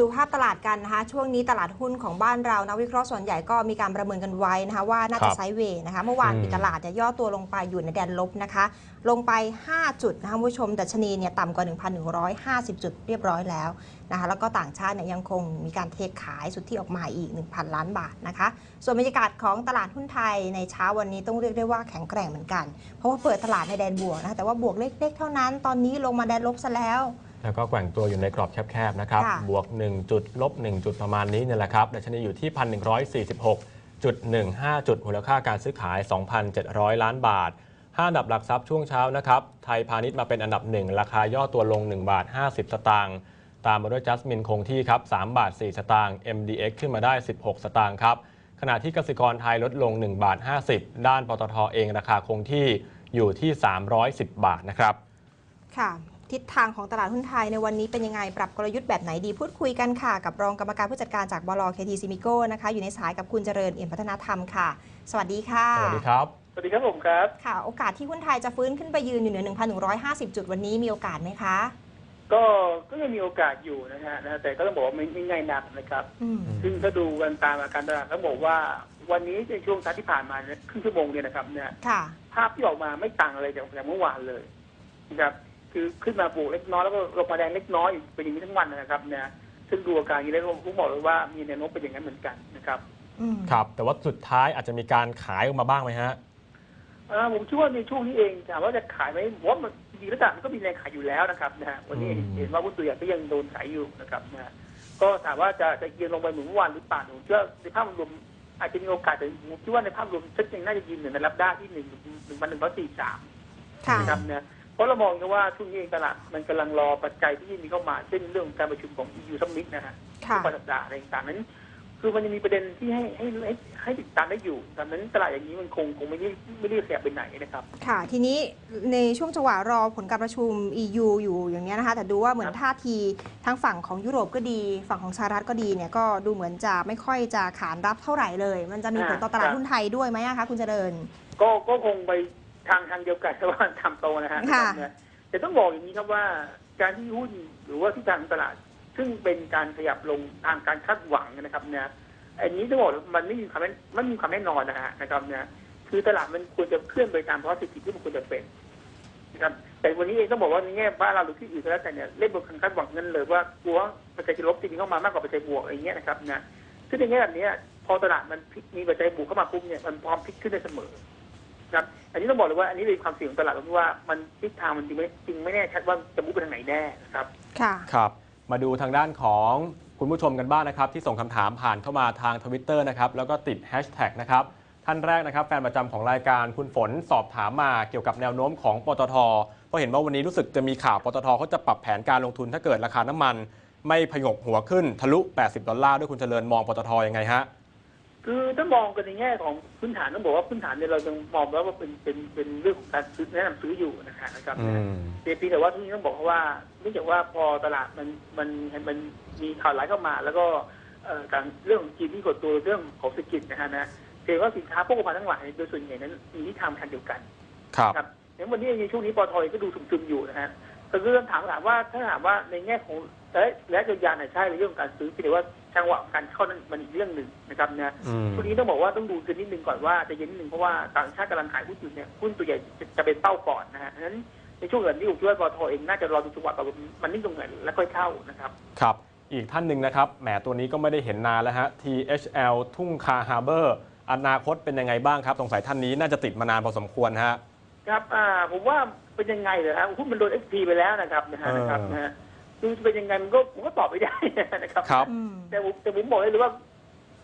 ดูภาพตลาดกันนะคะ ช่วงนี้ตลาดหุ้นของบ้านเรานักวิเคราะห์ส่วนใหญ่ก็มีการประเมินกันไว้นะคะ ว่าน่าครัจะบไซด์เวย์นะคะ เมื่อวานอืมปิดตลาดเนี่ยย่อตัวลงไปอยู่ในแดนลบนะคะ ลงไป 5 จุดนะคะคุณผู้ชมดัชนีเนี่ยต่ำกว่า 1,150 จุดเรียบร้อยแล้วนะคะ แล้วก็ต่างชาติเนี่ยยังคงมีการเทขายสุทธิออกมาอีก 1,000 ล้านบาทนะคะ ส่วนบรรยากาศของตลาดหุ้นไทยในเช้าวันนี้ต้องเรียกได้ว่าแข็งแกร่งเหมือนกัน เพราะว่าเปิดตลาดในแดนบวกนะคะแต่ว่าบวกเล็กๆเท่านั้น ตอนนี้ลงมาแดนลบซะแล้ว แล้วก็แกว่งตัวอยู่ในกรอบแคบๆนะครับ ค่ะ บวก 1 จุดลบ 1 จุดประมาณนี้เนี่ยแหละครับดัชนีอยู่ที่ 1,146จุด15 จุดมูลค่าการซื้อขาย 2,700 ล้านบาท5อันดับหลักทรัพย์ช่วงเช้านะครับ ไทยพาณิชย์มาเป็นอันดับ 1 ราคาย่อตัวลง 1 บาท 50 สตางค์ ตามมาด้วยจัสมินคงที่ครับ 3 บาท 4 สตางค์ MDX ขึ้นมาได้ 16 สตางค์ครับ ขณะที่กสิกรไทยลดลง 1 บาท 50 ด้านปตทเองราคาคงที่อยู่ที่ 310 บาทนะครับ ค่ะ ทิศทางของตลาดหุ้นไทยในวันนี้เป็นยังไง ปรับกลยุทธ์แบบไหนดีพูดคุยกันค่ะ กับรองกรรมการผู้จัดการจากบลเคทีซิมิโกนะคะ อยู่ในสายกับคุณเจริญเอี่ยมพัฒนาธรรมค่ะ สวัสดีค่ะ สวัสดีครับ สวัสดีครับผมครับ ค่ะ โอกาสที่หุ้นไทยจะฟื้นขึ้นไปยืนอยู่เหนือ 1,150 จุดวันนี้มีโอกาสไหมคะ ก็ก็ยังมีโอกาสอยู่นะฮะนะแต่ก็ต้องบอกว่าไม่ไม่ง่ายนักนะครับอืมซึ่งถ้าดูกันตามอาการตลาดต้องบอกว่าวันนี้ในช่วงเช้าที่ผ่านมาเนี่ยครึ่งชั่วโมงเนี่ยนะครับเนี่ยค่ะภาพที่ออกมาไม่ต่างอะไรจากจากเมื่อวานเลยนะครับ คือขึ้นมาบวกเล็กน้อยแล้วก็ลงมาแดงเล็กน้อยเป็นอย่างนี้ทั้งวันนะครับเนี่ยซึ่งดูอาการอย่างนี้แล้วผมบอกเลยว่ามีแนวโน้มเป็นอย่างนั้นเหมือนกันนะครับอืมครับ แต่ว่าสุดท้ายอาจจะมีการขายออกมาบ้างไหมฮะอ่าผมเชื่อว่าในช่วงนี้เองถามว่าจะขายไหมผมว่ามันจริงๆแล้วมันก็มีแรงขายอยู่แล้วนะครับนะฮะวันนี้อืมเห็นว่าหุ้นตัวใหญ่ก็ยังโดนขายอยู่นะครับนะฮะก็ถามว่าจะจะเยืนลงไปเหมือนเมื่อวานหรือเปล่าผมเชื่อในภาพรวมอาจจะมีโอกาสแต่ผมคิดว่าในภาพรวมชัดเจนน่าจะยืนเหนือในรับได้ที่หนึ่งหนึ่งพันหนึ่งร้อยสี่สามค่ะนะครับนะ เพราะเรามองกันว่าช่วงนี้เองตลาดมันกำลังรอปัจจัยที่มีเข้ามา เช่นเรื่องของการประชุมของ EU ซัมมิตนะฮะค่ะทุกสัปดาห์อะไรต่างๆนั้น คือมันยังมีประเด็นที่ให้ให้ให้ให้ติดตามได้อยู่ดังนั้นตลาดอย่างนี้มันคงคงไม่ได้ไม่ได้ขยับไปไหนนะครับ ค่ะ ทีนี้ในช่วงจังหวะรอผลการประชุม EU อยู่อย่างเนี้ยนะคะ แต่ดูว่าเหมือนครับท่าทีทั้งฝั่งของยุโรปก็ดี ฝั่งของสหรัฐก็ดีเนี่ยก็ดูเหมือนจะไม่ค่อยจะขานรับเท่าไหร่เลย มันจะมีผลต่อตลาดหุ้นไทยด้วยไหมอะคะคุณเจริญ ก็ก็คงไป ทางทางเดียวกันแต่ว่าทำโตนะฮะค่ะนะแต่ต้องบอกอย่างนี้ครับว่าการที่หุ้นหรือว่าที่ทางตลาด ซึ่งเป็นการขยับลงทางการคาดหวังนะครับเนี่ยอันนี้ต้องบอกว่ามันไม่มีความแน่มันมีความแน่นอนนะฮะนะครับเนี่ยคือตลาดมันควรจะเคลื่อนไปตามภาวะเศรษฐกิจที่มันควรจะเป็นนะครับแต่วันนี้เองต้องบอกว่าในแง่บ้านเราหรือที่อื่นก็แล้วแต่เนี่ยเล่นบนการคาดหวังนั่นเลยว่ากลัวปัจจัยจะลบจริงเข้ามามากกว่าปัจจัยบวกอะไรเงี้ยนะครับนะซึ่งในแง่แบบเนี้ยพอตลาดมันพลิกมีปัจจัยบวกเข้ามาปุ๊บเนี่ยมันพร้อมพลิกขึ้นได้เสมอ ครับอันนี้ต้องบอกเลยว่าอันนี้เป็นความเสี่ยงของตลาดตรงที่ว่ามันทิศทางมันจริงไม่จริงไม่แน่ชัดว่าจะมุ่งไปทางไหนแน่นะครับ ค่ะ ครับ มาดูทางด้านของคุณผู้ชมกันบ้างนะครับ ที่ส่งคำถามผ่านเข้ามาทางทวิตเตอร์นะครับ แล้วก็ติดแฮชแท็กนะครับ ท่านแรกนะครับ แฟนประจำของรายการคุณฝนสอบถามมาเกี่ยวกับแนวโน้มของปตทเพราะเห็นว่าวันนี้รู้สึกจะมีข่าวปตทเขาจะปรับแผนการลงทุนถ้าเกิดราคาน้ำมัน ไม่พยกหัวขึ้นทะลุ 80 ดอลลาร์ด้วยคุณเจริญมองปตทยังไงฮะ คือถ้ามองกันในแง่ของพื้นฐานต้องบอกว่าพื้นฐานเนี่ยเรายังมองแล้วว่าเป็นเป็นเป็นเรื่องของการซื้อแนะนำซื้ออยู่นะฮะนะครับอืม เพียงแต่ว่าที่นี้ต้องบอกว่าเนื่องจากว่าพอตลาดมันมันมันมีข่าวร้ายเข้ามา แล้วก็เอ่อการเรื่องของจีนที่กดตัวเรื่องของเศรษฐกิจนะฮะนะเพียงว่าสินค้าพวกภัณฑ์ทั้งหลายโดยส่วนใหญ่นั้นมีทิศทางทางเดียวกัน ครับ ครับอย่างวันนี้ในช่วงนี้ปอทก็ดูซึมๆอยู่นะฮะแต่เรื่องถามถามว่าถ้าถามว่าในแง่ของเอ๊ะ และยาวๆเนี่ยใช่ในเรื่องของการซื้อเพียงแต่ว่าจังหวะการเข้านั้นมันอีกเรื่องหนึ่งนะครับนะอืมช่วงนี้ต้องบอกว่าต้องดูกันนิดนึงก่อนว่าใจะเย็นนิดนึงเพราะว่าต่างชาติกำลังขายหุ้นอยู่เนี่ยหุ้นตัวใหญ่จะจะเป็นเป้าก่อนนะฮะฉะนั้นในช่วงแบบนี้ผมคิดว่าปอทเองน่าจะรอดูจังหวะแบบมันนิ่งตรงไหนแล้วค่อยเข้านะครับครับ อีกท่านหนึ่งนะครับแหมตัวนี้ก็ไม่ได้เห็นนานแล้วฮะ THL ทุ่งคาฮาร์เบอร์อนาคตเป็นยังไงบ้างครับสงสัยท่านนี้น่าจะติดมานานพอสมควรฮะครับอ่าผมว่าเป็นยังไงเหรอฮะหุ้นมันโดนเอสพีไปแล้วนะครับนะฮะเออนะครับนะฮะ คือจะเป็นยังไงมันก็ผมก็ตอบไม่ได้นะครับครับ อืม แต่ผมแต่ผมบอกเลยว่า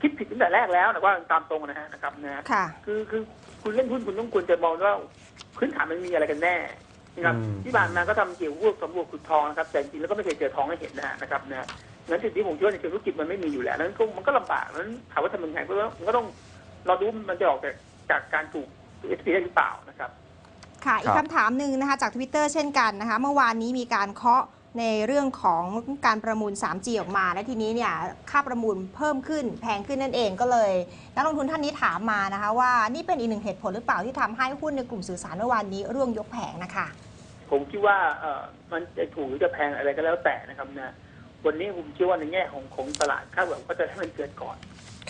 คิดผิดตั้งแต่แรกแล้วนะว่าตามตรงนะฮะนะครับนะฮะค่ะ คือคือคุณเล่นหุ้นคุณต้องควรจะมองว่าพื้นฐานมันมีอะไรกันแน่นะครับอืม ที่ผ่านมาก็ทำเกี่ยวกับพวกสำรวจขุดทองนะครับแต่จริงๆแล้วก็ไม่เคยเจอทองให้เห็นนะฮะนะครับนะงั้นสิ่งที่ผมคิดว่าในเชิงธุรกิจมันไม่มีอยู่แล้วนั้นก็มันก็ลำบากนั้นถามว่าทำยังไงก็มันก็ต้องเราดูมันจะออกจากจากการถูกเอสพีได้หรือเปล่านะครับ ค่ะ อีคกรับคำถามหนึ่งนะคะจาก Twitter เช่นกันนะคะ เมื่อวานนี้มีการเคาะ ในเรื่องของการประมูล 3G ออกมา และทีนี้เนี่ยค่าประมูลเพิ่มขึ้นแพงขึ้นนั่นเองก็เลย นักลงทุนท่านนี้ถามมานะคะว่านี่เป็นอีกหนึ่งเหตุผลหรือเปล่าที่ทำให้หุ้นในกลุ่มสื่อสารเมื่อวานนี้ร่วงยกแผงนะคะ ผมคิดว่าเออมันจะถูกหรือจะแพงอะไรก็แล้วแต่นะครับนะผวันนี้ผมเชื่อว่าในแง่ของของตลาดคาดหวังก็จะให้มันเกิดก่อน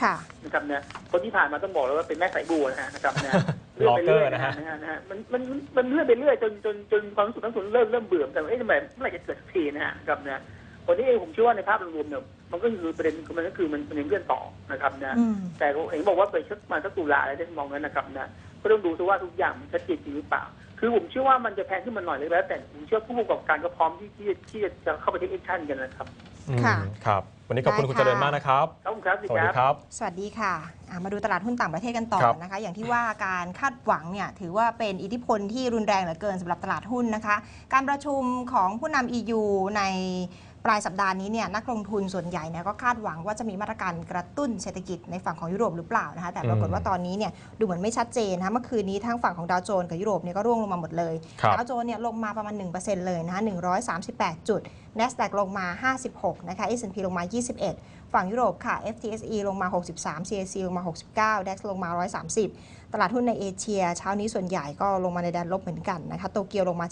ค่ะนะครับเนี่ยคนที่ผ่านมาต้องบอกเลยว่าเป็นแม่สายบัวนะฮะนะครับเนี่ยล็อก เกอร์นะฮะนะฮะนะฮะมันมันมันมันเลื่อนไปเรื่อยจนจนจนความรู้สึกทั้งส่วนเริ่มเริ่มเบื่อแต่ว่าเอ๊ะทำไมเมื่อไหร่จะเกิดสักทีนะฮะนะครับเนี่ยวันนี้เองผมเชื่อว่าในภาพรวมเนี่ยมันก็คือประเด็นมันก็คือมันมันยังเลื่อนต่อนะครับเนี่ยอืมแต่เห็นบอกว่าไปชักมาสักตุลาอะไรได้มองนั้นนะครับนะก็ต้องดูซิว่าทุกอย่างมันชัดเจนจริงหรือเปล่า คือผมเชื่อว่ามันจะแพงขึ้นมาหน่อยเลยแล้วแต่ผมเชื่อผู้ประกอบการก็พร้อมที่ที่ที่จะเข้าไปเทคแอคชั่นกันนะครับ อืมค่ะครับ วันนี้ขอบคุณได้คุณค่ะเจริญมากนะครับขอบคุณครับสวัสดีครับ สวัสดีค่ะอะ มาดูตลาดหุ้นต่างประเทศกันต่อครับนะคะ อย่างที่ว่าการคาดหวังเนี่ยถือว่าเป็นอิทธิพลที่รุนแรงเหลือเกินสำหรับตลาดหุ้นนะคะ การประชุมของผู้นำ EU ใน ปลายสัปดาห์นี้เนี่ยนักลงทุนส่วนใหญ่เนี่ยก็คาดหวังว่าจะมีมาตรการกระตุ้นเศรษฐกิจในฝั่งของยุโรปหรือเปล่านะคะแต่ปรากฏว่าตอนนี้เนี่ยดูเหมือนไม่ชัดเจนนะคะเมื่อคืนนี้ทั้งฝั่งของดาวโจนส์กับยุโรปเนี่ยก็ร่วงลงมาหมดเลยครับดาวโจนส์เนี่ยลงมาประมาณ 1%เลยนะคะ138 จุด NASDAQ ลงมา 56 นะคะ S&P ลงมา 21 ฝั่งยุโรปค่ะ FTSE ลงมา 63 CAC ลงมา 69 DAX ลงมา 130 ตลาดหุ้นในเอเชีย เช้านี้ส่วนใหญ่ก็ลงมาในแดนลบเหมือนกันนะคะ โตเกียวลงมา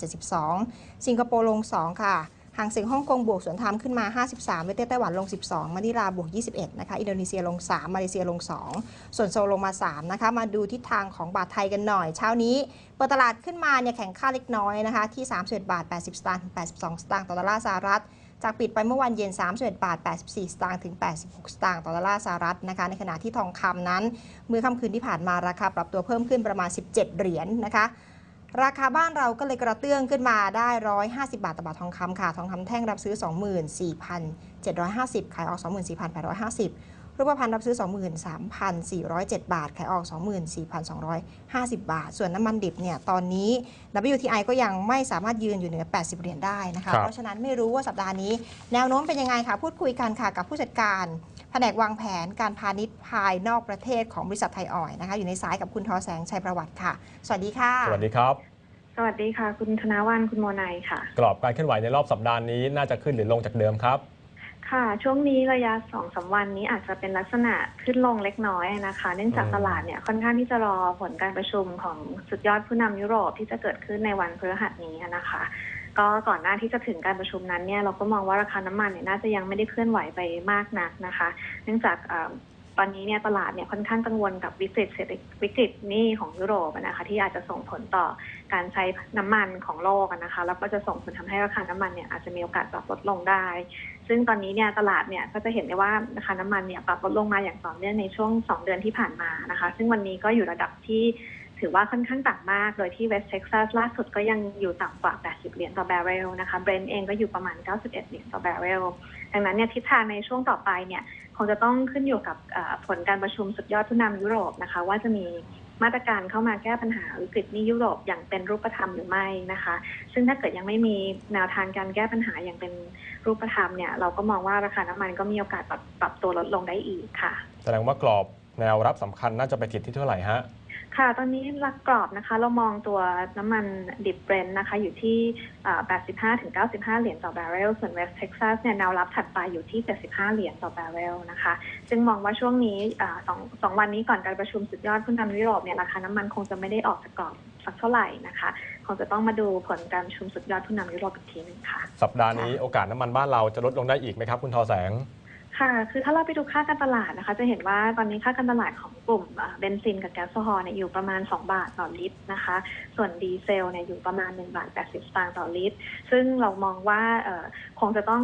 72 สิงคโปร์ลง 2 ค่ะ หางเสียงฮ่องกงบวกสวนทามขึ้นมา 53เวเต้ไต้หวันลง 12มะนิลาบวก 21 นะคะ อินโดนีเซียลง 3 มาเลเซียลง 2 ส่วนโซลลงมา 3 นะคะ มาดูทิศทางของบาทไทยกันหน่อย เช้านี้ เปิดตลาดขึ้นมาเนี่ยแข่งค่าเล็กน้อยนะคะ ที่ 31 บาท 80 สตางค์ถึง 82 สตางค์ต่อดอลลาร์สหรัฐ จากปิดไปเมื่อวันเย็น 31 บาท 84 สตางค์ถึง 86 สตางค์ต่อดอลลาร์สหรัฐนะคะ ในขณะที่ทองคำนั้น เมื่อค่ำคืนที่ผ่านมาราคาปรับตัวเพิ่มขึ้นประมาณ 17 เหรียญนะคะ ราคาบ้านเราก็เลยกระเตื้องขึ้นมาได้ 150 บาทต่อบาททองคำค่ะ ทองคำแท่งรับซื้อ 24,750 ขายออก 24,850 รูปพรรณรับซื้อ 23,407 บาท ขายออก 24,250 บาท ส่วนน้ำมันดิบเนี่ยตอนนี้ WTI ก็ยังไม่สามารถยืนอยู่เหนือ 80 เหรียญได้นะคะครับเพราะฉะนั้นไม่รู้ว่าสัปดาห์นี้ แนวโน้มเป็นยังไงคะพูดคุยกันค่ะกับผู้จัดการแผนกวางแผนการพาณิชย์ภายนอกประเทศของบริษัทไทยออยล์นะคะ อยู่ในสายกับคุณทอแสงชัยประวัติค่ะ สวัสดีค่ะ สวัสดีครับ สวัสดีค่ะ คุณธนาวันคุณโมนายค่ะ กรอบการเคลื่อนไหวในรอบสัปดาห์นี้น่าจะขึ้นหรือลงจากเดิมครับ ค่ะ ช่วงนี้ระยะสองสาวันนี้อาจจะเป็นลักษณะขึ้นลงเล็กน้อยนะคะ เนื่องจากอืมตลาดเนี่ยค่อนข้างที่จะรอผลการประชุมของสุดยอดผู้นำยุโรปที่จะเกิดขึ้นในวันพฤหัสนี้นะคะ ก็ก่อนหน้าที่จะถึงการประชุมนั้นเนี่ยเราก็มองว่าราคาน้ำมันเนี่ยน่าจะยังไม่ได้เคลื่อนไหวไปมากนักนะคะ เนื่องจากเอ่อตอนนี้เนี่ยตลาดเนี่ยค่อนข้างกังวลกับวิกฤตเศรษฐกิจวิกฤตหนี้ของยุโรปอะนะคะที่อาจจะส่งผลต่อการใช้น้ำมันของโลกอะนะคะ แล้วก็จะส่งผลทำให้ราคาน้ำมันเนี่ยอาจจะมีโอกาสปรับลดลงได้ ซึ่งตอนนี้เนี่ยตลาดเนี่ยก็จะเห็นได้ว่าราคาน้ำมันเนี่ยปรับลดลงมาอย่างต่อเนื่องในช่วง 2 เดือนที่ผ่านมานะคะ ซึ่งวันนี้ก็อยู่ระดับที่ถือว่าค่อนข้างต่ำมาก โดยที่เวสเท็กซัสล่าสุดก็ยังอยู่ต่ำกว่า 80 เหรียญต่อแบเรลนะคะ เบรนท์เองก็อยู่ประมาณ 91 เหรียญต่อแบเรล ดังนั้นเนี่ยทิศทางในช่วงต่อไปเนี่ยคงจะต้องขึ้นอยู่กับผลการประชุมสุดยอดผู้นำยุโรปนะคะ ว่าจะมี มาตรการเข้ามาแก้ปัญหาวิกฤตนี้ยุโรปอย่างเป็นรูปธรรมหรือไม่นะคะ ซึ่งถ้าเกิดยังไม่มีแนวทางการแก้ปัญหาอย่างเป็นรูปธรรมเนี่ยเราก็มองว่าราคาน้ำมันก็มีโอกาสปรับปรับตัวลดลงได้อีกค่ะ แสดงว่ากรอบแนวรับสำคัญน่าจะไปติดที่เท่าไหร่ฮะ ค่ะ ตอนนี้หลักกรอบนะคะ เรามองตัวน้ำมันดิบเบรนท์นะคะ อยู่ที่ 85-95 เหรียญต่อแบเรล ส่วนเวสต์เท็กซัสเนี่ยแนวรับถัดไปอยู่ที่ 75 เหรียญต่อแบเรลนะคะ ซึ่งมองว่าช่วงนี้สองสองวันนี้ก่อนการประชุมสุดยอดผู้นำยุโรปเนี่ยราคาน้ำมันคงจะไม่ได้ออกจากกรอบสักเท่าไหร่นะคะ คงจะต้องมาดูผลการประชุมสุดยอดผู้นำยุโรปอีกทีหนึ่งค่ะ สัปดาห์นี้โอกาสน้ำมันบ้านเราจะลดลงได้อีกไหมครับ คุณทอแสง ค่ะ คือถ้าเราไปดูค่าการตลาดนะคะ จะเห็นว่าตอนนี้ค่าการตลาดของกลุ่มเบนซินกับแก๊สโซฮอล์เนี่ยอยู่ประมาณ 2 บาทต่อลิตรนะคะ ส่วนดีเซลเนี่ยอยู่ประมาณ 1 บาท 80 สตางค์ต่อลิตร ซึ่งเรามองว่า คงจะต้อง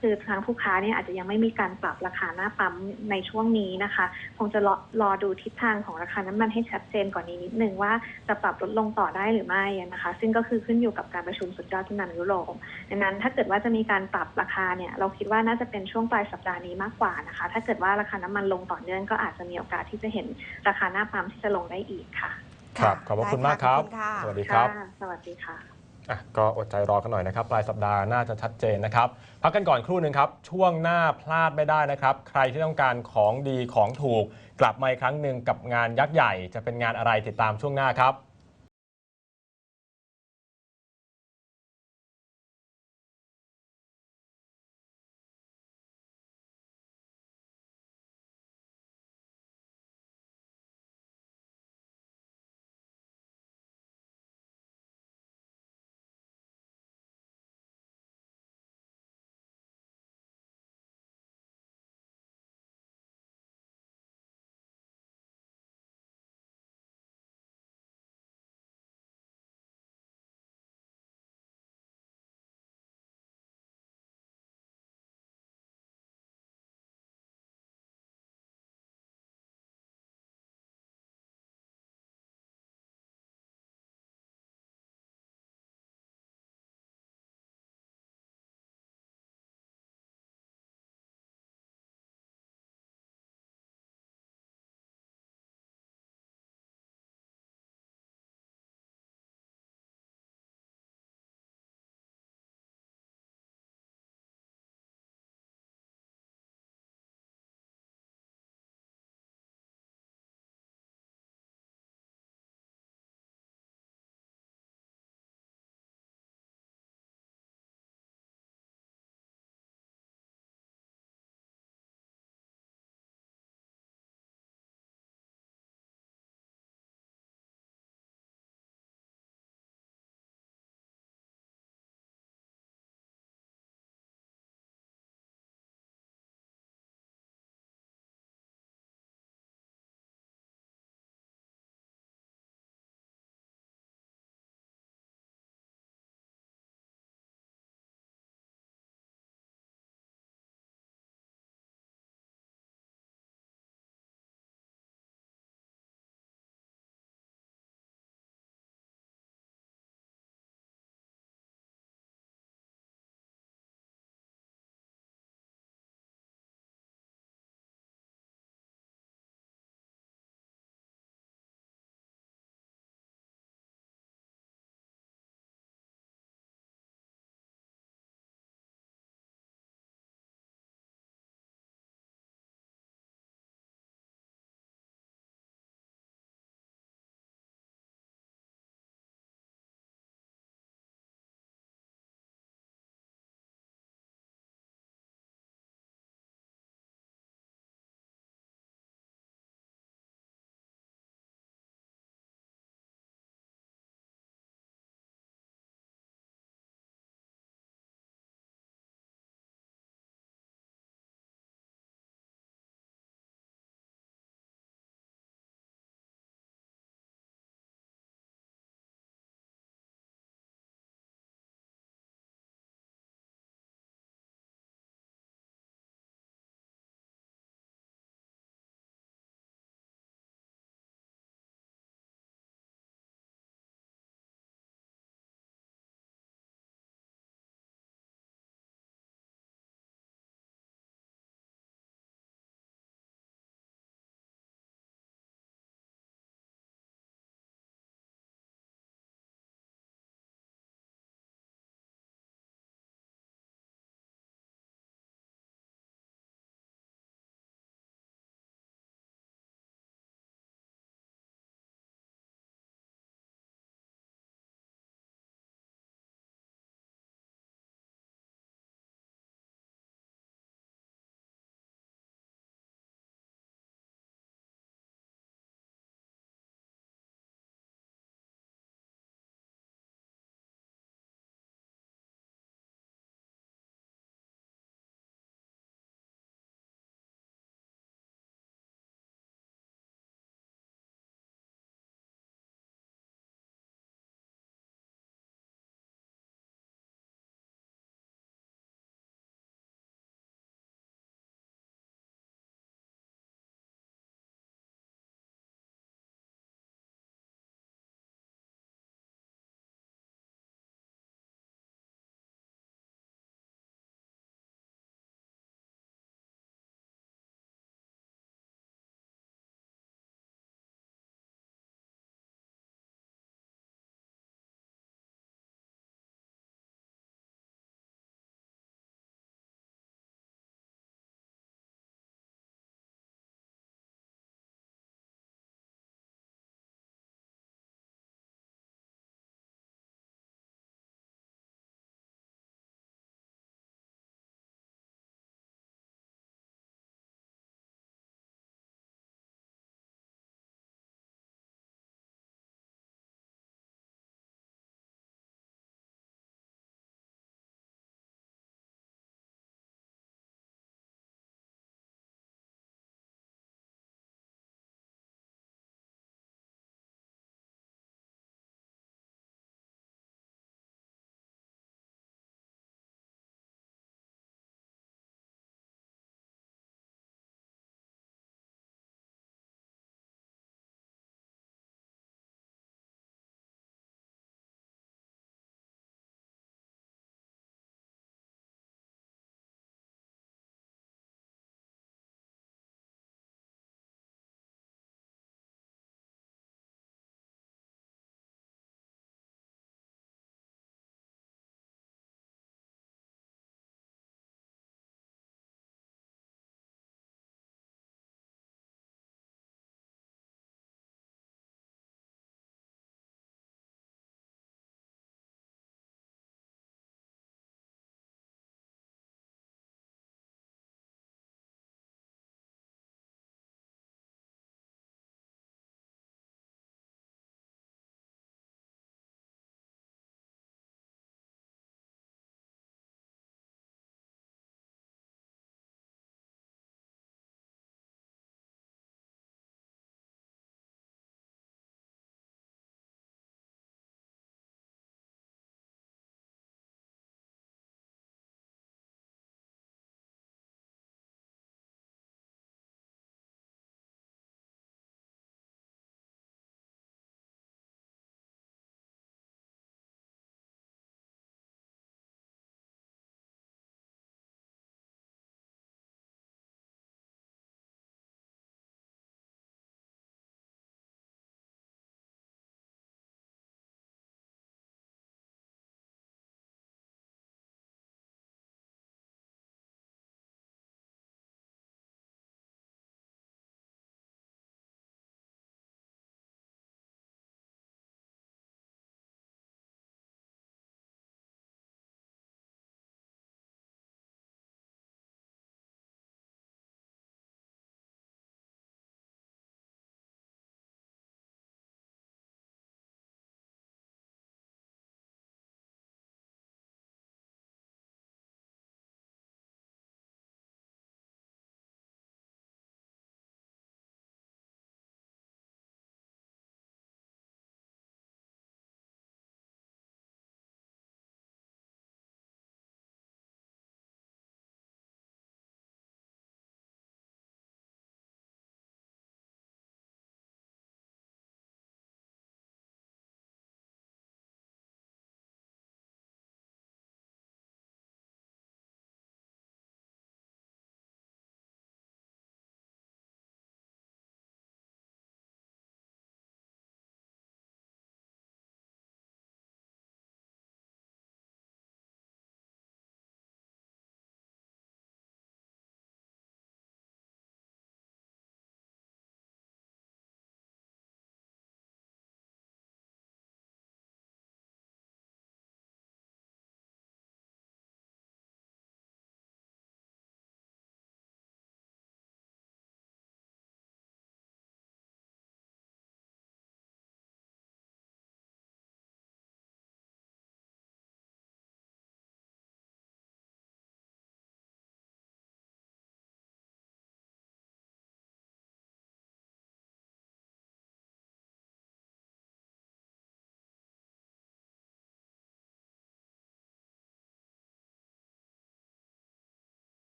คือทางผู้ค้าเนี่ยอาจจะยังไม่มีการปรับราคาหน้าปั๊มในช่วงนี้นะคะ คงจะรอรอดูทิศทางของราคาน้ำมันให้ชัดเจนกว่านี้นิดนึงว่าจะปรับลดลงต่อได้หรือไม่นะคะ ซึ่งก็คือขึ้นอยู่กับการประชุมสุดยอดผู้นำยุโรปดังนั้นถ้าเกิดว่าจะมีการปรับราคาเนี่ยเราคิดว่าน่าจะเป็นช่วงปลายสัปดาห์นี้มากกว่านะคะ ถ้าเกิดว่าราคาน้ำมันลงต่อเนื่องก็อาจจะมีโอกาสที่จะเห็นราคาหน้าปั๊มที่จะลงได้อีกค่ะ ครับ ขอบพระคุณมากครับได้ค่ะขอบคุณค่ะสวัสดีครับะสวัสดีค่ะ อะก็อดใจรอกันหน่อยนะครับ ปลายสัปดาห์น่าจะชัดเจนนะครับ พักกันก่อนครู่หนึ่งครับ ช่วงหน้าพลาดไม่ได้นะครับ ใครที่ต้องการของดีของถูก กลับมาอีกครั้งหนึ่งกับงานยักษ์ใหญ่ จะเป็นงานอะไรติดตามช่วงหน้าครับ